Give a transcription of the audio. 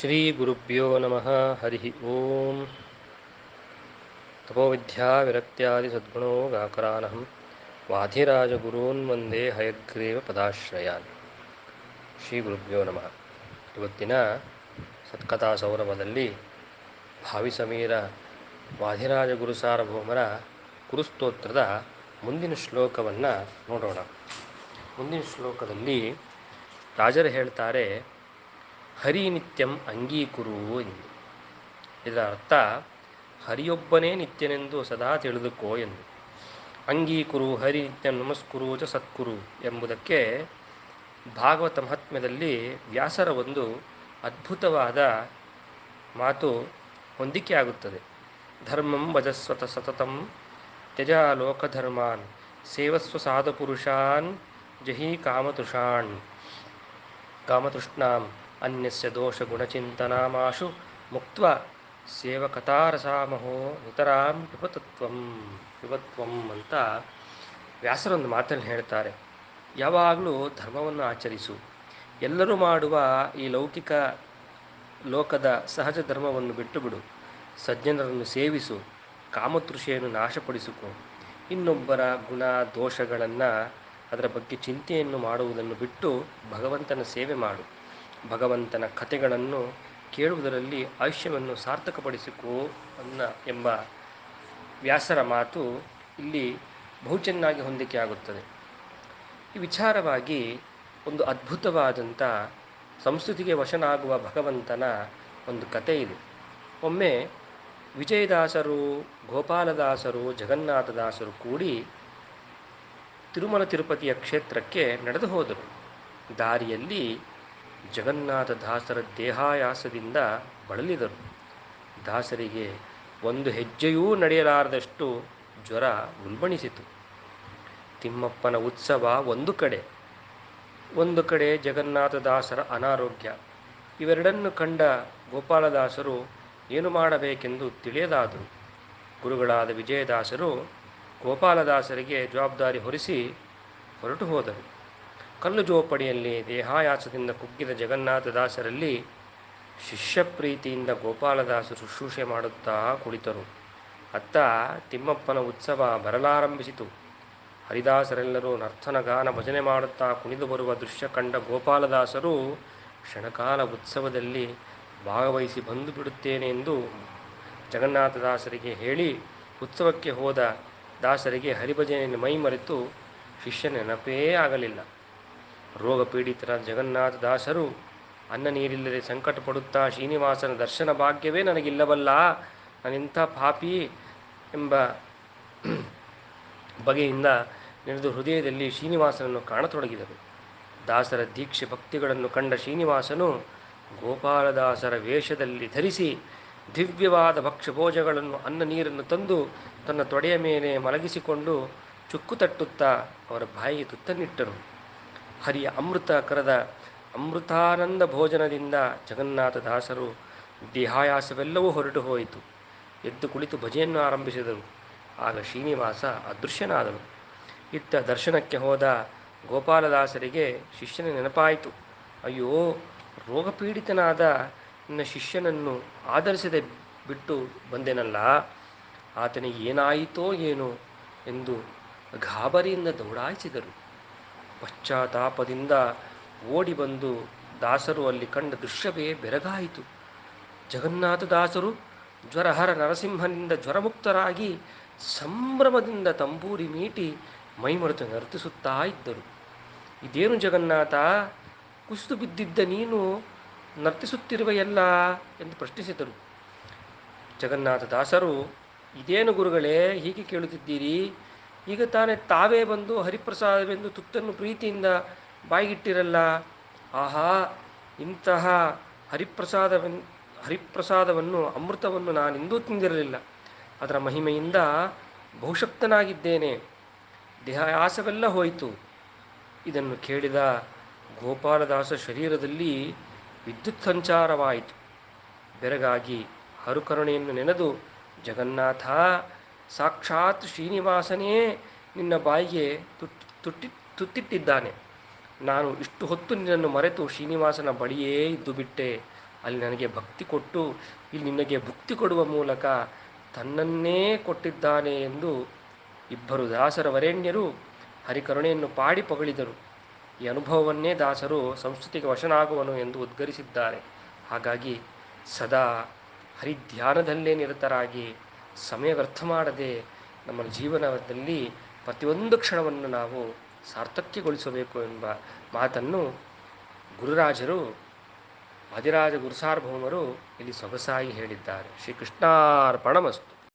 ಶ್ರೀಗುರುಭ್ಯೋ ನಮಃ ಹರಿ ಓಂ ಗಾಕರಾನಹಂ ವಾಧಿರಾಜಗುರೂನ್ ವಂದೇ ಹಯಗ್ರೀವ ಪದಾಶ್ರಯಾನ್ ಶ್ರೀ ಗುರುಭ್ಯೋ ನಮಃ ಇವತ್ತಿನ ಸತ್ಕಥಾ ಸೌರಭದಲ್ಲಿ ಭಾವಿ ಸಮೀರ ವಾಧಿರಾಜ ಗುರು ಸಾರ್ವಭೌಮರ ಕುರುಸ್ತೋತ್ರದ ಮುಂದಿನ ಶ್ಲೋಕವನ್ನು ನೋಡೋಣ. ಮುಂದಿನ ಶ್ಲೋಕದಲ್ಲಿ ರಾಜರು ಹೇಳ್ತಾರೆ ಹರಿ ನಿತ್ಯಂ ಅಂಗೀಕುರು ಎಂದು. ಇದರ ಅರ್ಥ ಹರಿಯೊಬ್ಬನೇ ನಿತ್ಯನೆಂದು ಸದಾ ತಿಳಿದುಕೋ ಎಂದು. ಅಂಗೀಕುರು ಹರಿ ನಿತ್ಯ ನಮಸ್ಕುರು ಚ ಸತ್ಕುರು ಎಂಬುದಕ್ಕೆ ಭಾಗವತ ಮಹಾತ್ಮ್ಯದಲ್ಲಿ ವ್ಯಾಸರ ಒಂದು ಅದ್ಭುತವಾದ ಮಾತು ಹೊಂದಿಕೆ ಆಗುತ್ತದೆ ಧರ್ಮಂ ಭಜಸ್ವತ ಸತತಂ ತ್ಯಜ ಲೋಕಧರ್ಮಾನ್ ಸೇವಸ್ವ ಸಾಧುಪುರುಷಾನ್ ಜಹಿ ಕಾಮತುಷಾಣ್ ಕಾಮತೃಷ್ಣಾಂ ಅನ್ಯಸ್ಯ ದೋಷಗುಣಚಿಂತನಾಶು ಮುಕ್ತ ಸೇವಕತಾರಸಾಮಹೋ ನಿತರಾಂ ಪಿಪತತ್ವಂ ಪಿಪತ್ವಂ ಅಂತ ವ್ಯಾಸರೊಂದು ಮಾತನ್ನು ಹೇಳ್ತಾರೆ, ಯಾವಾಗಲೂ ಧರ್ಮವನ್ನು ಆಚರಿಸು. ಎಲ್ಲರೂ ಮಾಡುವ ಈ ಲೌಕಿಕ ಲೋಕದ ಸಹಜ ಧರ್ಮವನ್ನು ಬಿಟ್ಟು ಬಿಡು ಸಜ್ಜನರನ್ನು ಸೇವಿಸು, ಕಾಮತೃಷೆಯನ್ನು ನಾಶಪಡಿಸಿಕೊ. ಇನ್ನೊಬ್ಬರ ಗುಣ ದೋಷಗಳನ್ನು ಅದರ ಬಗ್ಗೆ ಚಿಂತೆಯನ್ನು ಮಾಡುವುದನ್ನು ಬಿಟ್ಟು ಭಗವಂತನ ಸೇವೆ ಮಾಡು. ಭಗವಂತನ ಕಥೆಗಳನ್ನು ಕೇಳುವುದರಲ್ಲಿ ಆಯುಷ್ಯವನ್ನು ಸಾರ್ಥಕಪಡಿಸಿಕೋ ಅನ್ನ ಎಂಬ ವ್ಯಾಸರ ಮಾತು ಇಲ್ಲಿ ಬಹು ಚೆನ್ನಾಗಿ ಹೊಂದಿಕೆ ಆಗುತ್ತದೆ. ಈ ವಿಚಾರವಾಗಿ ಒಂದು ಅದ್ಭುತವಾದಂಥ ಸಂಸ್ಕೃತಿಗೆ ವಶನಾಗುವ ಭಗವಂತನ ಒಂದು ಕತೆ ಇದೆ. ಒಮ್ಮೆ ವಿಜಯದಾಸರು, ಗೋಪಾಲದಾಸರು, ಜಗನ್ನಾಥದಾಸರು ಕೂಡಿ ತಿರುಮಲ ತಿರುಪತಿಯ ಕ್ಷೇತ್ರಕ್ಕೆ ನಡೆದು ಹೋದರು. ದಾರಿಯಲ್ಲಿ ಜಗನ್ನಾಥ ದಾಸರ ದೇಹಾಯಾಸದಿಂದ ಬಳಲಿದರು. ದಾಸರಿಗೆ ಒಂದು ಹೆಜ್ಜೆಯೂ ನಡೆಯಲಾರದಷ್ಟು ಜ್ವರ ಉಲ್ಬಣಿಸಿತು. ತಿಮ್ಮಪ್ಪನ ಉತ್ಸವ ಒಂದು ಕಡೆ ಒಂದು ಕಡೆ ಜಗನ್ನಾಥದಾಸರ ಅನಾರೋಗ್ಯ. ಇವೆರಡನ್ನು ಕಂಡ ಗೋಪಾಲದಾಸರು ಏನು ಮಾಡಬೇಕೆಂದು ತಿಳಿಯದಾದರು. ಗುರುಗಳಾದ ವಿಜಯದಾಸರು ಗೋಪಾಲದಾಸರಿಗೆ ಜವಾಬ್ದಾರಿ ಹೊರಿಸಿ ಹೊರಟು ಹೋದರು. ಕಲ್ಲು ಜೋಪಡಿಯಲ್ಲಿ ದೇಹಾಯಾಸದಿಂದ ಕುಗ್ಗಿದ ಜಗನ್ನಾಥದಾಸರಲ್ಲಿ ಶಿಷ್ಯ ಪ್ರೀತಿಯಿಂದ ಗೋಪಾಲದಾಸರು ಶುಶ್ರೂಷೆ ಮಾಡುತ್ತಾ ಕುಳಿತರು. ಅತ್ತ ತಿಮ್ಮಪ್ಪನ ಉತ್ಸವ ಬರಲಾರಂಭಿಸಿತು. ಹರಿದಾಸರೆಲ್ಲರೂ ನರ್ತನ ಗಾನ ಭಜನೆ ಮಾಡುತ್ತಾ ಕುಣಿದು ಬರುವ ದೃಶ್ಯ ಕಂಡ ಗೋಪಾಲದಾಸರು ಕ್ಷಣಕಾಲ ಉತ್ಸವದಲ್ಲಿ ಭಾಗವಹಿಸಿ ಬಂದು ಬಿಡುತ್ತೇನೆ ಎಂದು ಜಗನ್ನಾಥದಾಸರಿಗೆ ಹೇಳಿ ಉತ್ಸವಕ್ಕೆ ಹೋದ ದಾಸರಿಗೆ ಹರಿಭಜನೆಯನ್ನು ಮೈಮರೆತು ಶಿಷ್ಯ ನೆನಪೇ ಆಗಲಿಲ್ಲ. ರೋಗ ಪೀಡಿತರಾದ ಜಗನ್ನಾಥ ದಾಸರು, ಅನ್ನ ನೀರಿಲ್ಲದೆ ಸಂಕಟ ಪಡುತ್ತಾ ಶ್ರೀನಿವಾಸನ ದರ್ಶನ ಭಾಗ್ಯವೇ ನನಗಿಲ್ಲವಲ್ಲ ನಾನಿಂಥ ಪಾಪಿ ಎಂಬ ಬಗೆಯಿಂದ ನೆನೆದು ಹೃದಯದಲ್ಲಿ ಶ್ರೀನಿವಾಸನನ್ನು ಕಾಣತೊಡಗಿದರು ದಾಸರ ದೀಕ್ಷೆ ಭಕ್ತಿಗಳನ್ನು ಕಂಡ ಶ್ರೀನಿವಾಸನು ಗೋಪಾಲದಾಸರ ವೇಷದಲ್ಲಿ ಧರಿಸಿ ದಿವ್ಯವಾದ ಭಕ್ಷ್ಯಭೋಜಗಳನ್ನು, ಅನ್ನ ನೀರನ್ನು ತಂದು ತನ್ನ ತೊಡೆಯ ಮೇಲೆ ಮಲಗಿಸಿಕೊಂಡು ಚುಕ್ಕು ತಟ್ಟುತ್ತಾ ಅವರ ಬಾಯಿಗೆ ತುತ್ತನ್ನಿಟ್ಟರು ಹರಿಯ ಅಮೃತ ಕರದ ಅಮೃತಾನಂದ ಭೋಜನದಿಂದ ಜಗನ್ನಾಥ ದಾಸರು ದೇಹಾಯಾಸವೆಲ್ಲವೂ ಹೊರಟು ಹೋಯಿತು. ಎದ್ದು ಕುಳಿತು ಭಜೆಯನ್ನು ಆರಂಭಿಸಿದರು. ಆಗ ಶ್ರೀನಿವಾಸ ಅದೃಶ್ಯನಾದನು. ಇತ್ತ ದರ್ಶನಕ್ಕೆ ಹೋದ ಗೋಪಾಲದಾಸರಿಗೆ ಶಿಷ್ಯನ ನೆನಪಾಯಿತು. ಅಯ್ಯೋ, ರೋಗಪೀಡಿತನಾದ ನನ್ನ ಶಿಷ್ಯನನ್ನು ಆಧರಿಸದೆ ಬಿಟ್ಟು ಬಂದೆನಲ್ಲ? ಆತನಿಗೆ ಏನಾಯಿತೋ ಏನೋ ಎಂದು ಗಾಬರಿಯಿಂದ ದೌಡಾಯಿಸಿದರು. ಪಶ್ಚಾತ್ತಾಪದಿಂದ ಓಡಿ ಬಂದು ದಾಸರು ಅಲ್ಲಿ ಕಂಡ ದೃಶ್ಯವೇ ಬೆರಗಾಯಿತು. ಜಗನ್ನಾಥದಾಸರು ಜ್ವರಹರ ನರಸಿಂಹನಿಂದ ಜ್ವರಮುಕ್ತರಾಗಿ ಸಂಭ್ರಮದಿಂದ ತಂಬೂರಿ ಮೀಟಿ ಮೈಮರೆತು ನರ್ತಿಸುತ್ತಾ ಇದ್ದರು. ಇದೇನು ಜಗನ್ನಾಥ? ಕುಸಿದು ಬಿದ್ದಿದ್ದ ನೀನು ನರ್ತಿಸುತ್ತಿರುವೆಯಲ್ಲ ಎಂದು ಪ್ರಶ್ನಿಸಿದರು. ಜಗನ್ನಾಥದಾಸರು ಇದೇನು ಗುರುಗಳೇ ಹೀಗೆ ಕೇಳುತ್ತಿದ್ದೀರಿ? ಈಗ ತಾನೇ ತಾವೇ ಬಂದು ಹರಿಪ್ರಸಾದವೆಂದು ತುತ್ತನ್ನು ಪ್ರೀತಿಯಿಂದ ಬಾಯಿಗಿಟ್ಟಿರಲ್ಲ? ಆಹಾ, ಇಂತಹ ಹರಿಪ್ರಸಾದವೆನ್, ಹರಿಪ್ರಸಾದವನ್ನು, ಅಮೃತವನ್ನು ನಾನೆಂದೂ ತಿಂದಿರಲಿಲ್ಲ. ಅದರ ಮಹಿಮೆಯಿಂದ ಬಹುಶಕ್ತನಾಗಿದ್ದೇನೆ. ದೇಹಾಯಾಸವೆಲ್ಲ ಹೋಯಿತು. ಇದನ್ನು ಕೇಳಿದ ಗೋಪಾಲದಾಸ ಶರೀರದಲ್ಲಿ ವಿದ್ಯುತ್ ಸಂಚಾರವಾಯಿತು. ಬೆರಗಾಗಿ ಹರುಕರುಣೆಯನ್ನು ನೆನೆದು ಜಗನ್ನಾಥ ಸಾಕ್ಷಾತ್ ಶ್ರೀನಿವಾಸನೇ ನಿನ್ನ ಬಾಯಿಗೆ ತುಟ್ಟಿ ತುಟ್ಟಿ, ತುತ್ತಿಟ್ಟಿದ್ದಾನೆ. ನಾನು ಇಷ್ಟು ಹೊತ್ತು ನಿನ್ನನ್ನು ಮರೆತು ಶ್ರೀನಿವಾಸನ ಬಳಿಯೇ ಇದ್ದು ಬಿಟ್ಟೆ. ಅಲ್ಲಿ ನನಗೆ ಭಕ್ತಿ ಕೊಟ್ಟು, ಇಲ್ಲಿ ನಿನಗೆ ಭಕ್ತಿ ಕೊಡುವ ಮೂಲಕ ತನ್ನನ್ನೇ ಕೊಟ್ಟಿದ್ದಾನೆ ಎಂದು ಇಬ್ಬರು ದಾಸರ ವರೇಣ್ಯರು ಹರಿಕರುಣೆಯನ್ನು ಪಾಡಿ ಪಗಳಿದರು. ಈ ಅನುಭವವನ್ನೇ ದಾಸರು ಸಂಸ್ಕೃತಿಗೆ ವಶನಾಗುವನು ಎಂದು ಉದ್ಗರಿಸಿದ್ದಾರೆ. ಹಾಗಾಗಿ ಸದಾ ಹರಿಧ್ಯಾನದಲ್ಲೇ ನಿರತರಾಗಿ ಸಮಯ ವ್ಯರ್ಥ ಮಾಡದೆ ನಮ್ಮ ಜೀವನದಲ್ಲಿ ಪ್ರತಿಯೊಂದು ಕ್ಷಣವನ್ನು ನಾವು ಸಾರ್ಥಕ್ಯಗೊಳಿಸಬೇಕು ಎಂಬ ಮಾತನ್ನು ಗುರುರಾಜರು ಅಧಿರಾಜ ಗುರುಸಾರ್ವಭೌಮರು ಇಲ್ಲಿ ಸೊಗಸಾಗಿ ಹೇಳಿದ್ದಾರೆ. ಶ್ರೀಕೃಷ್ಣಾರ್ಪಣಮಸ್ತು.